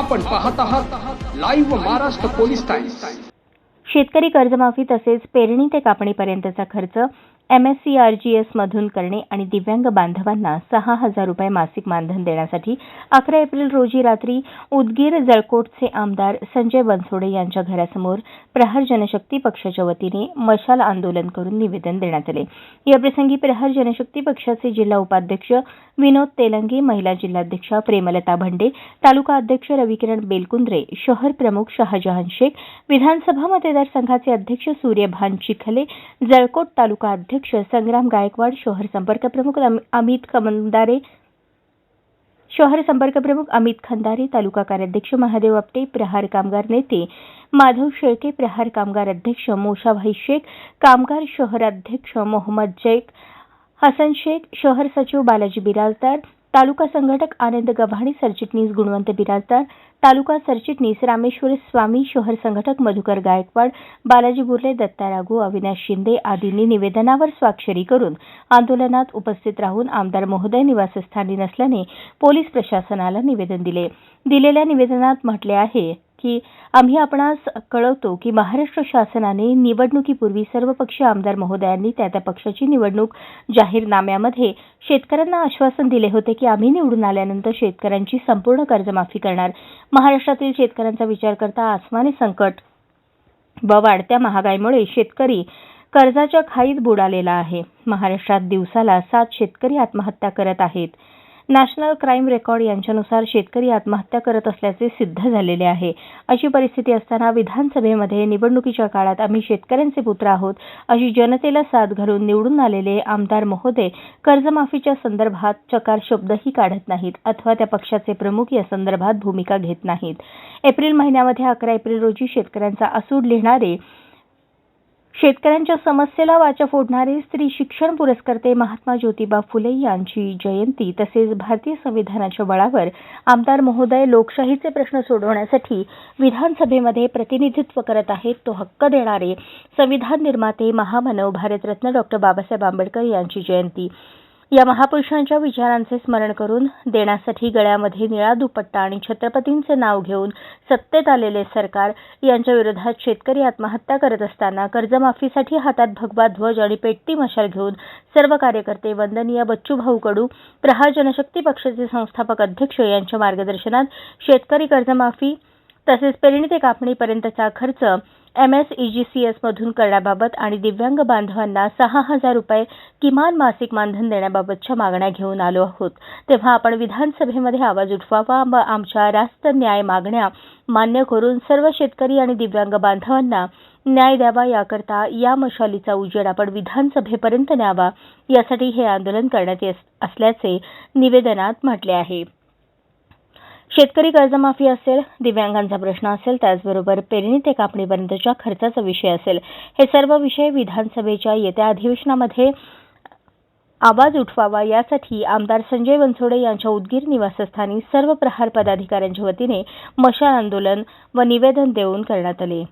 आपण पाहत आहात लाईव्ह महाराष्ट्र पोलीस टाइम्स शेतकरी कर्जमाफी तसेच पेरणी ते कापणीपर्यंतचा खर्च एम एस सी आरजीएस मधून करणे आणि दिव्यांग बांधवांना सहा हजार रुपये मासिक मानधन देण्यासाठी अकरा एप्रिल रोजी रात्री उदगीर जळकोटचे आमदार संजय बनसोडे यांच्या घरासमोर प्रहार जनशक्ती पक्षाच्या वतीने मशाल आंदोलन करून निवेदन देण्यात आले. याप्रसंगी प्रहार जनशक्ती पक्षाचे जिल्हा उपाध्यक्ष विनोद तेलंगे महिला जिल्हाध्यक्षा प्रेमलता भंडे तालुका अध्यक्ष रविकिरण बेलकुंद्रे शहर प्रमुख शहाजहान शेख विधानसभा मतदारसंघाचे अध्यक्ष सूर्यभान चिखले जळकोट तालुका अध्यक्ष संग्राम गायकवाड शहर संपर्क प्रमुख अमित खंदारे शहर संपर्क प्रमुख अमित खंदारे तालुका कार्याध्यक्ष महादेव आपटे प्रहार कामगार नेते माधव शेळके प्रहार कामगार अध्यक्ष मोशाभाई शेख कामगार शहर अध्यक्ष मोहम्मद जैक हसन शेख शहर सचिव बालाजी बिराजदार तालुका संघटक आनंद गव्हाणे सरचिटणीस गुणवंत बिराजदार तालुका सरचिटणीस रामेश्वर स्वामी शहर संघटक मधुकर गायकवाड बालाजी बुर्ले दत्ता राघू अविनाश शिंदे आदींनी निवेदनावर स्वाक्षरी करून आंदोलनात उपस्थित राहून आमदार महोदय निवासस्थानी नसल्याने पोलीस प्रशासनाला निवेदन दिले. दिलेल्या निवेदनात म्हटले आहे की आम्ही आपणास कळवतो की महाराष्ट्र शासनाने निवडणुकीपूर्वी सर्व सर्वपक्षीय आमदार महोदयांनी त्या त्या पक्षाची निवडणूक जाहीरनाम्यामध्ये शेतकऱ्यांना आश्वासन दिले होते की आम्ही निवडून आल्यानंतर शेतकऱ्यांची संपूर्ण कर्जमाफी करणार. महाराष्ट्रातील शेतकऱ्यांचा विचार करता आसमानी संकट व वाढत्या महागाईमुळे शेतकरी कर्जाच्या खाईत बुडालेला आहे. महाराष्ट्रात दिवसाला सात शेतकरी आत्महत्या करत आहेत. नॅशनल क्राईम रेकॉर्ड यांच्यानुसार शेतकरी आत्महत्या करत असल्याचे सिद्ध झालेले आहे. अशी परिस्थिती असताना विधानसभेमध्ये निवडणुकीच्या काळात आम्ही शेतकऱ्यांचे पुत्र आहोत अशी जनतेला साथ घालून निवडून आलेले आमदार महोदय कर्जमाफीच्या संदर्भात चकार शब्दही काढत नाहीत अथवा त्या पक्षाचे प्रमुख या संदर्भात भूमिका घेत नाहीत. एप्रिल महिन्यामध्ये अकरा एप्रिल रोजी शेतकऱ्यांचा असूड लिहिणारे शेतकऱ्यांच्या समस्येला वाचा फोडणारे स्त्री शिक्षण पुरस्कर्ते महात्मा ज्योतिबा फुले यांची जयंती तसेच भारतीय संविधानाच्या बळावर आमदार महोदय लोकशाहीचे प्रश्न सोडवण्यासाठी विधानसभेमध्ये प्रतिनिधित्व करत आहेत तो हक्क देणारे संविधान निर्माते महामानव भारतरत्न डॉक्टर बाबासाहेब आंबेडकर यांची जयंती. या महापुरुषांच्या विचारांचे स्मरण करून देण्यासाठी गळ्यामध्ये निळा दुपट्टा आणि छत्रपतींचे नाव घेऊन सत्तेत आलेले सरकार यांच्या विरोधात शेतकरी आत्महत्या करत असताना कर्जमाफीसाठी हातात भगवा ध्वज आणि पेटती मशाल घेऊन सर्व कार्यकर्ते वंदनीय बच्चूभाऊ कडू प्रहार जनशक्ती पक्षाचे संस्थापक अध्यक्ष यांच्या मार्गदर्शनात शेतकरी कर्जमाफी तसेच पेरणी ते कापणीपर्यंतचा खर्च एमएसईजीसीएस मधून करण्याबाबत आणि दिव्यांग बांधवांना सहा हजार रुपये किमान मासिक मानधन देण्याबाबतच्या मागण्या घेऊन आलो आहोत. तेव्हा आपण विधानसभेमध्ये आवाज उठवावा व आमच्या रास्त न्याय मागण्या मान्य करून सर्व शेतकरी आणि दिव्यांग बांधवांना न्याय द्यावा याकरता या मशालीचा उजेड आपण विधानसभेपर्यंत न्यावा यासाठी हे आंदोलन करण्यात येत असल्याचे निवेदनात म्हटले आहे. शेतकरी कर्जमाफी असेल दिव्यांगांचा प्रश्न असेल त्याचबरोबर पेरणी ते कापणीपर्यंतच्या खर्चाचा विषय असेल. हे सर्व विषय विधानसभेच्या येत्या अधिवेशनामध्ये आवाज उठवावा यासाठी आमदार संजय बनसोडे यांच्या उदगीर निवासस्थानी सर्व प्रहार पदाधिकाऱ्यांच्या वतीने मशाल आंदोलन व निवेदन देऊन करण्यात आले.